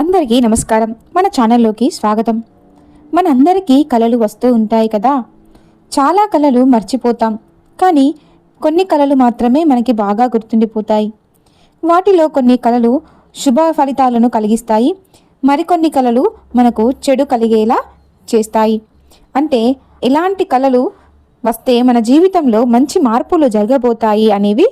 అందరికీ నమస్కారం. మన ఛానల్లోకి స్వాగతం. మనందరికీ కళలు వస్తూ ఉంటాయి కదా? చాలా కళలు మర్చిపోతాం. కానీ కొన్ని కళలు మాత్రమే మనకి బాగా గుర్తుండిపోతాయి. వాటిలో కొన్ని కళలు శుభ ఫలితాలను కలిగిస్తాయి. మరికొన్ని కళలు మనకు చెడు కలిగేలా చేస్తాయి. అంటే ఎలాంటి కళలు వస్తే మన జీవితంలో మంచి మార్పులు జరగబోతాయి అనేవి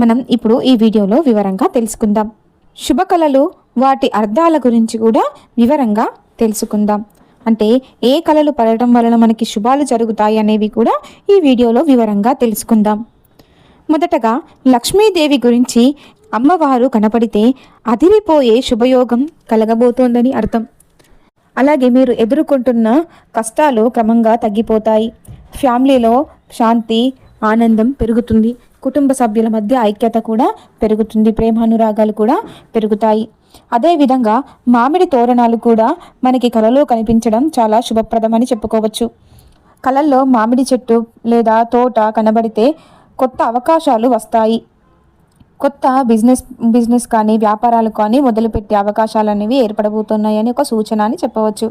మనం ఇప్పుడు ఈ వీడియోలో వివరంగా తెలుసుకుందాం. శుభ కళలు వాటి అర్థాల గురించి కూడా వివరంగా తెలుసుకుందాం. అంటే ఏ కళలు పడటం వలన మనకి శుభాలు జరుగుతాయి అనేవి కూడా ఈ వీడియోలో వివరంగా తెలుసుకుందాం. మొదటగా లక్ష్మీదేవి గురించి అమ్మవారు కనపడితే అదిరిపోయే శుభయోగం కలగబోతోందని అర్థం. అలాగే మీరు ఎదుర్కొంటున్న కష్టాలు క్రమంగా తగ్గిపోతాయి. ఫ్యామిలీలో శాంతి ఆనందం పెరుగుతుంది. కుటుంబ సభ్యుల మధ్య ఐక్యత కూడా పెరుగుతుంది ప్రేమానురాగాలు కూడా పెరుగుతాయి. అదేవిధంగా మామిడి తోరణాలు కూడా మనకి కలలో కనిపించడం చాలా శుభప్రదమని చెప్పుకోవచ్చు. కళల్లో మామిడి చెట్టు లేదా తోట కనబడితే కొత్త అవకాశాలు వస్తాయి. కొత్త బిజినెస్ బిజినెస్ కానీ వ్యాపారాలు కానీ మొదలుపెట్టే అవకాశాలు అనేవి ఏర్పడబోతున్నాయని ఒక సూచన అని చెప్పవచ్చు.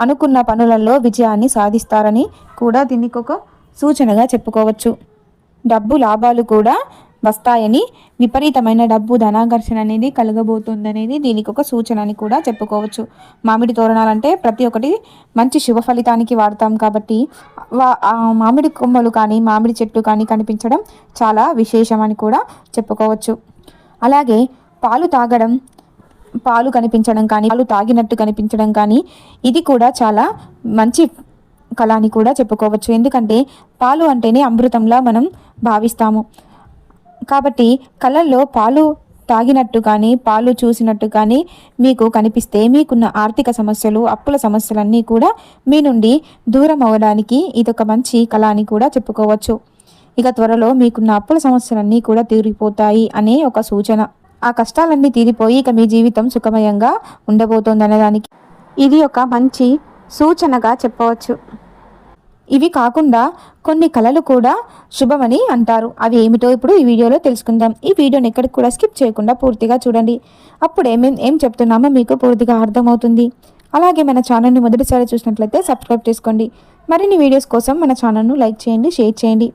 అనుకున్న పనులలో విజయాన్ని సాధిస్తారని కూడా దీనికి ఒక సూచనగా చెప్పుకోవచ్చు. డబ్బు లాభాలు కూడా వస్తాయని విపరీతమైన డబ్బు ధనాకర్షణ అనేది కలగబోతుందనేది దీనికి ఒక సూచన అని కూడా చెప్పుకోవచ్చు. మామిడి తోరణాలంటే ప్రతి ఒక్కటి మంచి శుభ ఫలితానికి వాడతాం కాబట్టి వా- మామిడి కొమ్మలు కానీ మామిడి చెట్టు కానీ కనిపించడం చాలా విశేషమని కూడా చెప్పుకోవచ్చు. అలాగే పాలు తాగడం పాలు కనిపించడం కానీ పాలు తాగినట్టు కనిపించడం కానీ ఇది కూడా చాలా మంచి కళ అని కూడా చెప్పుకోవచ్చు. ఎందుకంటే పాలు అంటేనే అమృతంలా మనం భావిస్తాము. కాబట్టి కళల్లో పాలు తాగినట్టు కానీ పాలు చూసినట్టు కానీ మీకు కనిపిస్తే మీకున్న ఆర్థిక సమస్యలు అప్పుల సమస్యలన్నీ కూడా మీ నుండి దూరం అవ్వడానికి ఇదొక మంచి కళ అని కూడా చెప్పుకోవచ్చు. ఇక త్వరలో మీకున్న అప్పుల సమస్యలన్నీ కూడా తీరిపోతాయి అనే ఒక సూచన. ఆ కష్టాలన్నీ తీరిపోయి ఇక మీ జీవితం సుఖమయంగా ఉండబోతోందనడానికి ఇది ఒక మంచి సూచనగా చెప్పవచ్చు. ఇవి కాకుండా కొన్ని కళలు కూడా శుభమని అంటారు. అవి ఏమిటో ఇప్పుడు ఈ వీడియోలో తెలుసుకుందాం. ఈ వీడియోని ఎక్కడికి కూడా స్కిప్ చేయకుండా పూర్తిగా చూడండి. అప్పుడే మేము ఏం చెప్తున్నామో మీకు పూర్తిగా అర్థమవుతుంది. అలాగే మన ఛానల్ని మొదటిసారి చూసినట్లయితే సబ్స్క్రైబ్ చేసుకోండి. మరిన్ని వీడియోస్ కోసం మన ఛానల్ను లైక్ చేయండి షేర్ చేయండి.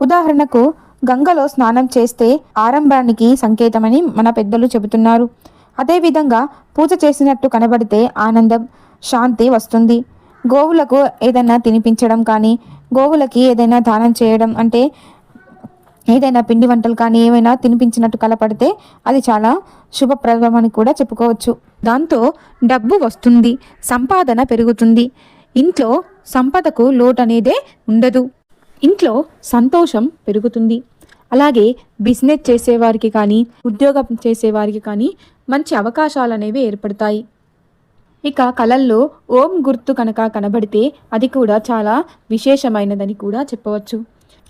ఉదాహరణకు గంగలో స్నానం చేస్తే ఆరంభానికి సంకేతమని మన పెద్దలు చెబుతున్నారు. అదేవిధంగా పూజ చేసినట్టు కనబడితే ఆనందం శాంతి వస్తుంది. గోవులకు ఏదైనా తినిపించడం కానీ గోవులకి ఏదైనా దానం చేయడం అంటే ఏదైనా పిండి వంటలు కానీ ఏమైనా తినిపించినట్టు కలపడితే అది చాలా శుభప్రదం అని కూడా చెప్పుకోవచ్చు. దాంతో డబ్బు వస్తుంది సంపాదన పెరుగుతుంది. ఇంట్లో సంపదకు లోటు అనేదే ఉండదు. ఇంట్లో సంతోషం పెరుగుతుంది. అలాగే బిజినెస్ చేసేవారికి కానీ ఉద్యోగం చేసేవారికి కానీ మంచి అవకాశాలు అనేవి ఏర్పడతాయి. ఇక కళల్లో ఓం గుర్తు కనుక కనబడితే అది కూడా చాలా విశేషమైనదని కూడా చెప్పవచ్చు.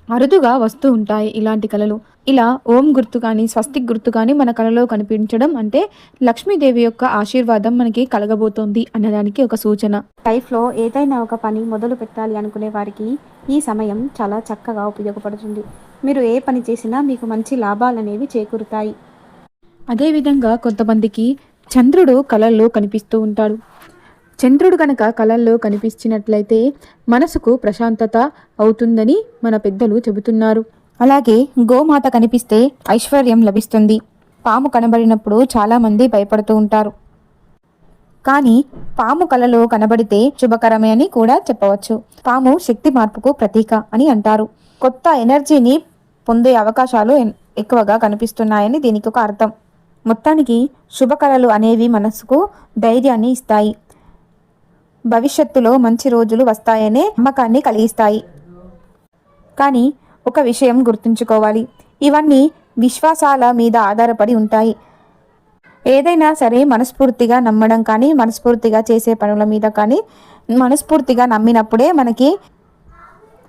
అరుదుగా వస్తూ ఉంటాయి ఇలాంటి కళలు. ఇలా ఓం గుర్తు కానీ స్వస్తిక్ గుర్తు కానీ మన కళలో కనిపించడం అంటే లక్ష్మీదేవి యొక్క ఆశీర్వాదం మనకి కలగబోతోంది అన్నదానికి ఒక సూచన. లైఫ్లో ఏదైనా ఒక పని మొదలు పెట్టాలి అనుకునే వారికి ఈ సమయం చాలా చక్కగా ఉపయోగపడుతుంది. మీరు ఏ పని చేసినా మీకు మంచి లాభాలు అనేవి చేకూరుతాయి. అదేవిధంగా కొంతమందికి చంద్రుడు కళల్లో కనిపిస్తూ ఉంటాడు. చంద్రుడు కనుక కళల్లో కనిపించినట్లయితే మనసుకు ప్రశాంతత అవుతుందని మన పెద్దలు చెబుతున్నారు. అలాగే గోమాత కనిపిస్తే ఐశ్వర్యం లభిస్తుంది. పాము కనబడినప్పుడు చాలామంది భయపడుతూ ఉంటారు. కానీ పాము కలలో కనబడితే శుభకరమే అని కూడా చెప్పవచ్చు. పాము శక్తి మార్పుకు ప్రతీక అని అంటారు. కొత్త ఎనర్జీని పొందే అవకాశాలు ఎక్కువగా కనిపిస్తున్నాయని దీనికి ఒక అర్థం. మొత్తానికి శుభకళలు అనేవి మనసుకు ధైర్యాన్ని ఇస్తాయి. భవిష్యత్తులో మంచి రోజులు వస్తాయనే నమ్మకాన్ని కలిగిస్తాయి. కానీ ఒక విషయం గుర్తుంచుకోవాలి. ఇవన్నీ విశ్వాసాల మీద ఆధారపడి ఉంటాయి. ఏదైనా సరే మనస్ఫూర్తిగా నమ్మడం కానీ మనస్ఫూర్తిగా చేసే పనుల మీద కానీ మనస్ఫూర్తిగా నమ్మినప్పుడే మనకి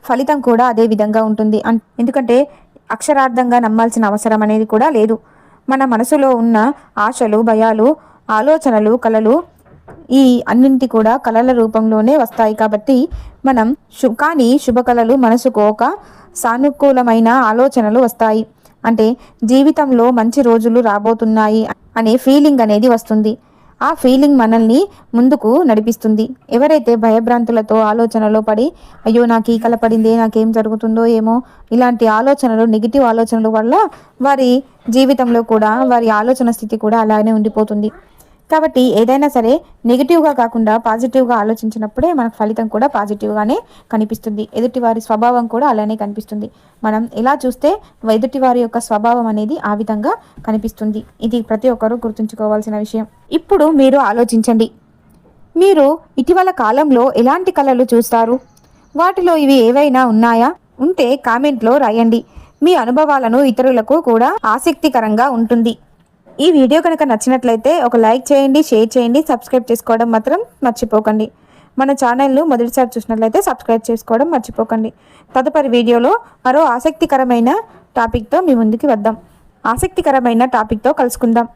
ఫలితం కూడా అదే విధంగా ఉంటుంది. అన్- ఎందుకంటే అక్షరార్థంగా నమ్మాల్సిన అవసరం అనేది కూడా లేదు. మన మనసులో ఉన్న ఆశలు భయాలు ఆలోచనలు కలలు ఈ అన్నింటి కూడా కళల రూపంలోనే వస్తాయి కాబట్టి మనం శు కానీ శుభకళలు మనసుకు ఒక సానుకూలమైన ఆలోచనలు వస్తాయి. అంటే జీవితంలో మంచి రోజులు రాబోతున్నాయి అనే ఫీలింగ్ అనేది వస్తుంది. ఆ ఫీలింగ్ మనల్ని ముందుకు నడిపిస్తుంది. ఎవరైతే భయభ్రాంతులతో ఆలోచనలో పడి అయ్యో నాకు ఈకల పడిందే నాకేం జరుగుతుందో ఏమో ఇలాంటి ఆలోచనలు నెగిటివ్ ఆలోచనల వల్ల వారి జీవితంలో కూడా వారి ఆలోచన స్థితి కూడా అలానే ఉండిపోతుంది. కాబట్టి ఏదైనా సరే నెగిటివ్గా కాకుండా పాజిటివ్గా ఆలోచించినప్పుడే మనకు ఫలితం కూడా పాజిటివ్గానే కనిపిస్తుంది. ఎదుటివారి స్వభావం కూడా అలానే కనిపిస్తుంది. మనం ఎలా చూస్తే ఎదుటివారి యొక్క స్వభావం అనేది ఆ విధంగా కనిపిస్తుంది. ఇది ప్రతి ఒక్కరూ గుర్తుంచుకోవాల్సిన విషయం. ఇప్పుడు మీరు ఆలోచించండి. మీరు ఇటీవల కాలంలో ఎలాంటి కళలు చూస్తారు? వాటిలో ఇవి ఏవైనా ఉన్నాయా? ఉంటే కామెంట్లో రాయండి. మీ అనుభవాలను ఇతరులకు కూడా ఆసక్తికరంగా ఉంటుంది. ఈ వీడియో కనుక నచ్చినట్లయితే ఒక లైక్ చేయండి షేర్ చేయండి సబ్స్క్రైబ్ చేసుకోవడం మాత్రం మర్చిపోకండి. మన ఛానల్ను మొదటిసారి చూసినట్లయితే సబ్స్క్రైబ్ చేసుకోవడం మర్చిపోకండి. తదుపరి వీడియోలో మరో ఆసక్తికరమైన టాపిక్తో మీ ముందుకి వద్దాం. ఆసక్తికరమైన టాపిక్తో కలుసుకుందాం.